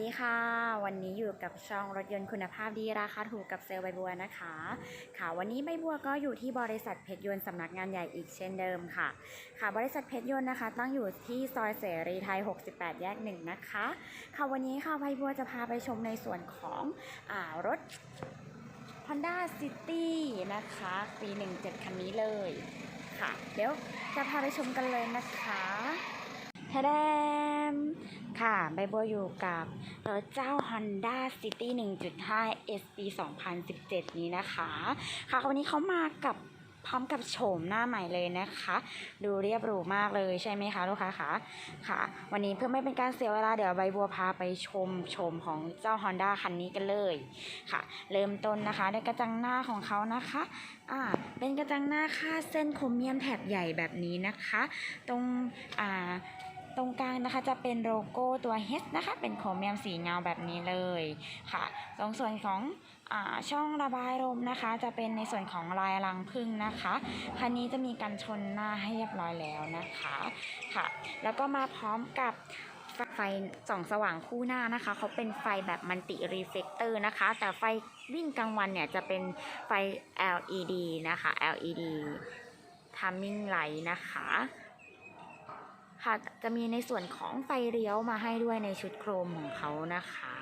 วัสดีค่ะ วันนี้อยู่กับช่องรถยนต์คุณภาพดีราคาถูกกับเซลล์ใบบัวนะคะ ค่ะวันนี้ใบบัวก็อยู่ที่บริษัทเพชรยนต์สำนักงานใหญ่อีกเช่นเดิมค่ะ ค่ะบริษัทเพชรยนต์นะคะ ตั้งอยู่ที่ซอยเสรีไทย 68 แยกหนึ่งนะคะ ค่ะวันนี้ค่ะใบบัวจะพาไปชมในส่วนของอารถ Honda City นะคะปี17 คันนี้เลยค่ะ เดี๋ยวจะพาไปชมกันเลยนะคะทะแดม ค่ะ ใบบัวอยู่กับรถเจ้า Honda City 1.5 S ปี2017 นี้นะคะ ค่ะวันนี้เขามากับพร้อมกับโฉมหน้าใหม่เลยนะคะ ดูเรียบหรูมากเลยใช่ไหมคะลูกค้าคะค่ะ วันนี้เพื่อไม่เป็นการเสียเวลาเดี๋ยวใบบัวพาไปชมโฉมของเจ้า Honda คันนี้กันเลยค่ะ เริ่มต้นนะคะด้วยกระจังหน้าของเขานะคะอ่าเป็นกระจังหน้าค่าเส้นโครเมียมแถบใหญ่แบบนี้นะคะ ตรงอ่า ตรงกลางนะคะจะเป็นโลโก้ตัว H นะคะ เป็นโครเมียมสีเงาแบบนี้เลยค่ะ ตรงส่วนของอช่องระบายลมนะคะ จะเป็นในส่วนของลายรังพึ่งนะคะคันนี้จะมีการชนหน้าให้เรียบร้อยแล้วนะคะค่ะ แล้วก็มาพร้อมกับไฟส่องสว่างคู่หน้านะคะ เขาเป็นไฟแบบมัลติรีเฟกเตอร์นะคะ แต่ไฟวิ่งกลางวันเนี่ยจะเป็นไฟ LED นะคะ LED timing light นะคะ ค่ะจะมีในส่วนของไฟเลี้ยวมาให้ด้วยในชุดโครมของเขานะคะ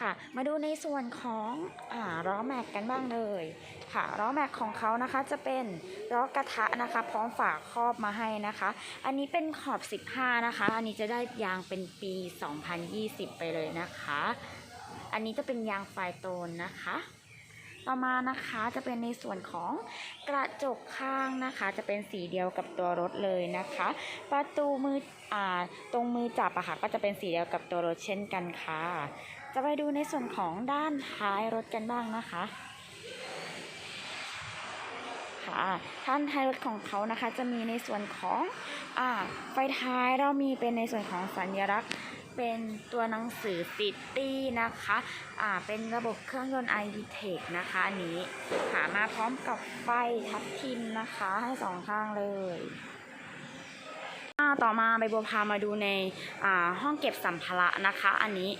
ค่ะมาดูในส่วนของอ่าล้อแม็กกันบ้างเลยค่ะล้อแม็กของเขานะคะจะเป็นล้อกระทะนะคะ พร้อมฝาครอบมาให้นะคะ อันนี้เป็นขอบ 15 นะคะ อันนี้จะได้ยางเป็นปี 2020 ไปเลยนะคะ อันนี้จะเป็นยางไฟโตนนะคะ ต่อมานะคะจะเป็นในส่วนของกระจกข้างนะคะ จะเป็นสีเดียวกับตัวรถเลยนะคะ ประตูมืออ่าตรงมือจับอะค่ะก็จะเป็นสีเดียวกับตัวรถเช่นกันค่ะ จะไปดูในส่วนของด้านท้ายรถกันบ้างนะคะค่ะท่านท้ายรถของเขานะคะจะมีในส่วนของอ่าไฟท้ายเรามีเป็นในส่วนของสัญลักษณ์ เป็นตัวหนังสือ City นะคะ อ่า เป็นระบบเครื่องยนต์ i v t e c h นะคะอันนี้หามาพร้อมกับไฟทับทิมนะคะให้สองข้างเลยต่อมาใบบัวพามาดูในอ่าห้องเก็บสัมภาระนะคะ อันนี้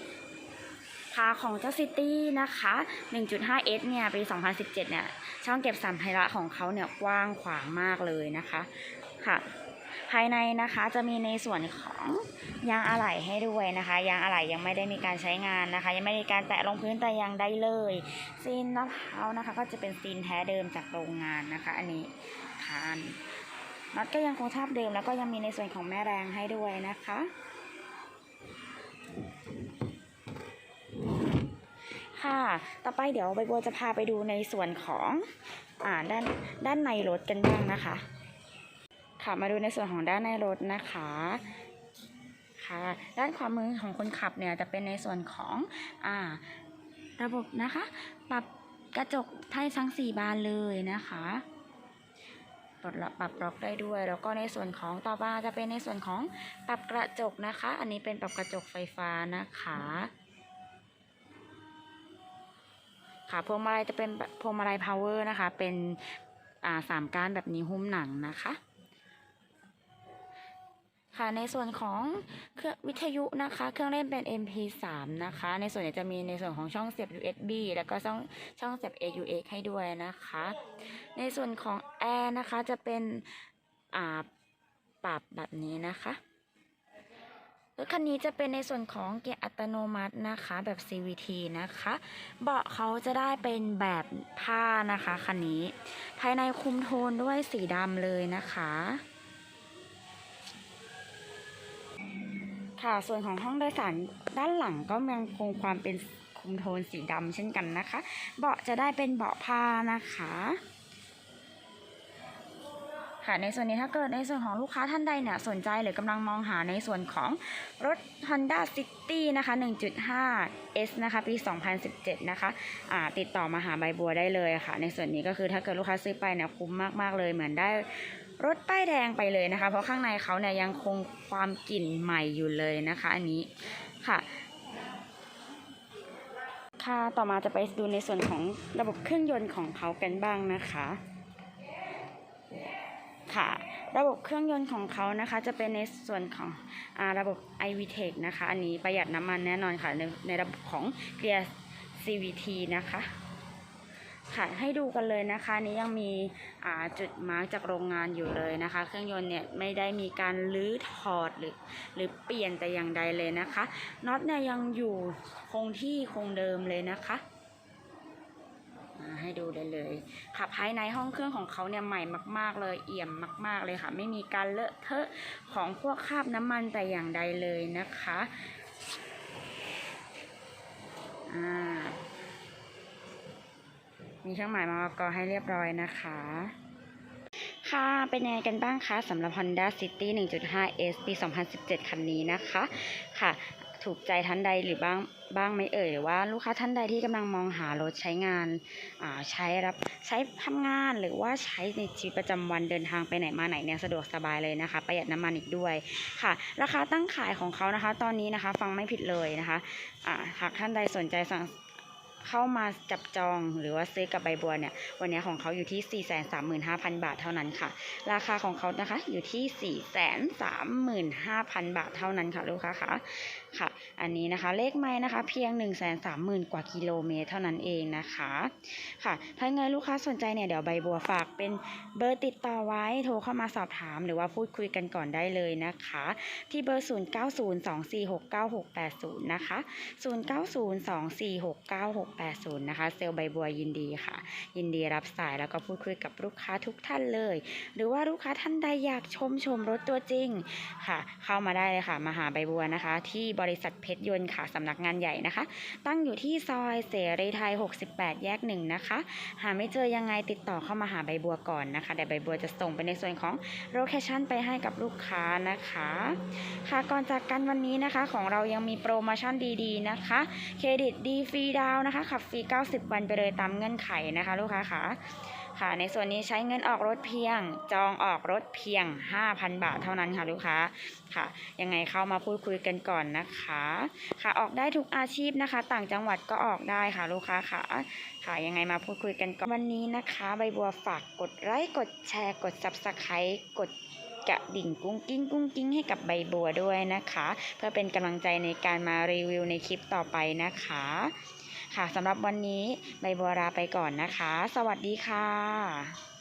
พาของเจ้าซิตี้นะคะ 1.5S เนี่ยปี 2017 เนี่ย ช่องเก็บสัมภาระของเขาเนี่ยกว้างขวางมากเลยนะคะ ค่ะ ภายในนะคะจะมีในส่วนของยางอะไหล่ให้ด้วยนะคะ ยางอะไหล่ยังไม่ได้มีการใช้งานนะคะ ยังไม่ได้มีการแตะลงพื้นแต่ยังได้เลยซีนมะพร้าวนะคะ ก็จะเป็นซีนแท้เดิมจากโรงงานนะคะ อันนี้คานน็อตก็ยังคงทาบเดิมแล้วก็ยังมีในส่วนของแม่แรงให้ด้วยนะคะค่ะ ต่อไปเดี๋ยวใบบัวจะพาไปดูในส่วนของอ่าด้านด้านในรถกันบ้างนะคะ ค่ะมาดูในส่วนของด้านในรถนะคะค่ะด้านขวามือของคนขับเนี่ยจะเป็นในส่วนของอ่าระบบนะคะ ปรับกระจกไทยทั้งสี่บานเลยนะคะปลดล็อกปรับล็อกได้ด้วย แล้วก็ในส่วนของต่อมาจะเป็นในส่วนของปรับกระจกนะคะ อันนี้เป็นปรับกระจกไฟฟ้านะคะค่ะพวงมาลัยจะเป็นพวงมาลัย power นะคะ เป็นอ่าสามก้านแบบนี้หุ้มหนังนะคะ ค่ะในส่วนของเครื่องวิทยุนะคะ เครื่องเล่นเป็น MP3 นะคะ ในส่วนจะมีในส่วนของช่องเสียบ USB แล้วก็ช่องช่องเสียบ AUX ให้ด้วยนะคะ ในส่วนของแอร์นะคะจะเป็นอ่าปรับแบบนี้นะคะรถคันนี้จะเป็นในส่วนของเกียร์อัตโนมัตินะคะแบบ CVT นะคะ เบาะเขาจะได้เป็นแบบผ้านะคะคันนี้ ภายในคุมโทนด้วยสีดำเลยนะคะ ค่ะ ส่วนของห้องโดยสารด้านหลังก็ยังคงความเป็นคุมโทนสีดำเช่นกันนะคะ เบาะจะได้เป็นเบาะผ้านะคะ ค่ะในส่วนนี้ถ้าเกิดในส่วนของลูกค้าท่านใดเนี่ยสนใจหรือกำลังมองหาในส่วนของรถ Honda City นะคะ 1.5 S นะคะ ปี 2017 นะคะอ่าติดต่อมาหาใบบัวได้เลยค่ะ ในส่วนนี้ก็คือถ้าเกิดลูกค้าซื้อไปเนี่ยคุ้มมาก ๆ เลยเหมือนได้ รถป้ายแดงไปเลยนะคะ เพราะข้างในเขาเนี่ยยังคงความกลิ่นใหม่อยู่เลยนะคะ อันนี้ค่ะค่ะต่อมาจะไปดูในส่วนของระบบเครื่องยนต์ของเขากันบ้างนะคะค่ะระบบเครื่องยนต์ของเขานะคะจะเป็นในส่วนของอาระบบ iVTEC นะคะ อันนี้ประหยัดน้ำมันแน่นอนค่ะในในระบบของเกียร์ CVT นะคะ ค่ะให้ดูกันเลยนะคะนี้ยังมีจุดมาร์กจากโรงงานอยู่เลยนะคะ เครื่องยนต์เนี่ยไม่ได้มีการรื้อถอดหรือหรือเปลี่ยนแต่อย่างใดเลยนะคะน็อตเนี่ยยังอยู่คงที่คงเดิมเลยนะคะอ่าให้ดูได้เลยค่ะภายในห้องเครื่องของเขาเนี่ยใหม่มาก ๆ เลยเอี่ยมมาก ๆ เลยค่ะ ไม่มีการเลอะเทอะของพวกคราบน้ำมันแต่อย่างใดเลยนะคะอ่า มีเครื่องหมายมอกอให้เรียบร้อยนะคะ ค่ะเป็นยังไงกันบ้างคะสำหรับ Honda City 1.5 S ปี 2017 คันนี้นะคะค่ะถูกใจท่านใดหรือบ้างบ้างไหมเอ่ยหรือว่าลูกค้าท่านใดที่กำลังมองหารถใช้งานอ่าใช้รับใช้ทำงานหรือว่าใช้ในชีวิตประจำวันเดินทางไปไหนมาไหนเนี่ยสะดวกสบายเลยนะคะ ประหยัดน้ำมันอีกด้วยค่ะ ราคาตั้งขายของเขานะคะ ตอนนี้นะคะ ฟังไม่ผิดเลยนะคะอ่าหากท่านใดสนใจสั่ง เข้ามาจับจองหรือว่าซื้อกับใบบัวเนี่ย วันนี้ของเขาอยู่ที่ 435,000 บาทเท่านั้นค่ะ ราคาของเขานะคะอยู่ที่ 435,000 บาทเท่านั้นค่ะลูกค้าค่ะค่ะ อันนี้นะคะเลขไม้นะคะ เพียง 130,000 กว่ากิโลเมตรเท่านั้นเองนะคะค่ะถ้าไงลูกค้าสนใจเนี่ยเดี๋ยวใบบัวฝากเป็นเบอร์ติดต่อไว้โทรเข้ามาสอบถาม หรือว่าพูดคุยกันก่อนได้เลยนะคะ ที่เบอร์ 0902469680 นะคะ 0902469680นะคะ เซลลใบบัวยินดีค่ะ ยินดีรับสายแล้วก็พูดคุยกับลูกค้าทุกท่านเลย หรือว่าลูกค้าท่านใดอยากชมชมรถตัวจริงค่ะ เข้ามาได้เลยค่ะมาหาใบบัวนะคะ ที่บริษัทเพชรยนต์ค่ะสำนักงานใหญ่นะคะ ตั้งอยู่ที่ซอยเสรีไทย 68 แยกหนึ่งนะคะ หาไม่เจอยังไงติดต่อเข้ามาหาใบบัวก่อนนะคะเดี๋ยวใบบัวจะส่งไปในส่วนของโลเคชั่นไปให้กับลูกค้านะคะ ค่ะก่อนจากกันวันนี้นะคะของเรายังมีโปรโมชั่นดีๆนะคะ เครดิตดีฟรีดาวนะคะขับฟรี 90 วันไปเลยตามเงื่อนไขนะคะ ลูกค้าค่ะค่ะ ในส่วนนี้ใช้เงินออกรถเพียง จองออกรถเพียง 5,000 บาทเท่านั้นค่ะลูกค้าค่ะยังไงเข้ามาพูดคุยกันก่อนนะคะค่ะออกได้ทุกอาชีพนะคะ ต่างจังหวัดก็ออกได้ค่ะลูกค้าค่ะค่ะยังไงมาพูดคุยกันก่อนวันนี้นะคะ ใบบัวฝากกดไลค์กดแชร์กด subscribe กดกระดิ่งกุ้งกิ้งกุ้งกิ้งให้กับใบบัวด้วยนะคะ เพื่อเป็นกำลังใจในการมารีวิวในคลิปต่อไปนะคะ ค่ะสำหรับวันนี้ใบบัวลาไปก่อนนะคะ สวัสดีค่ะ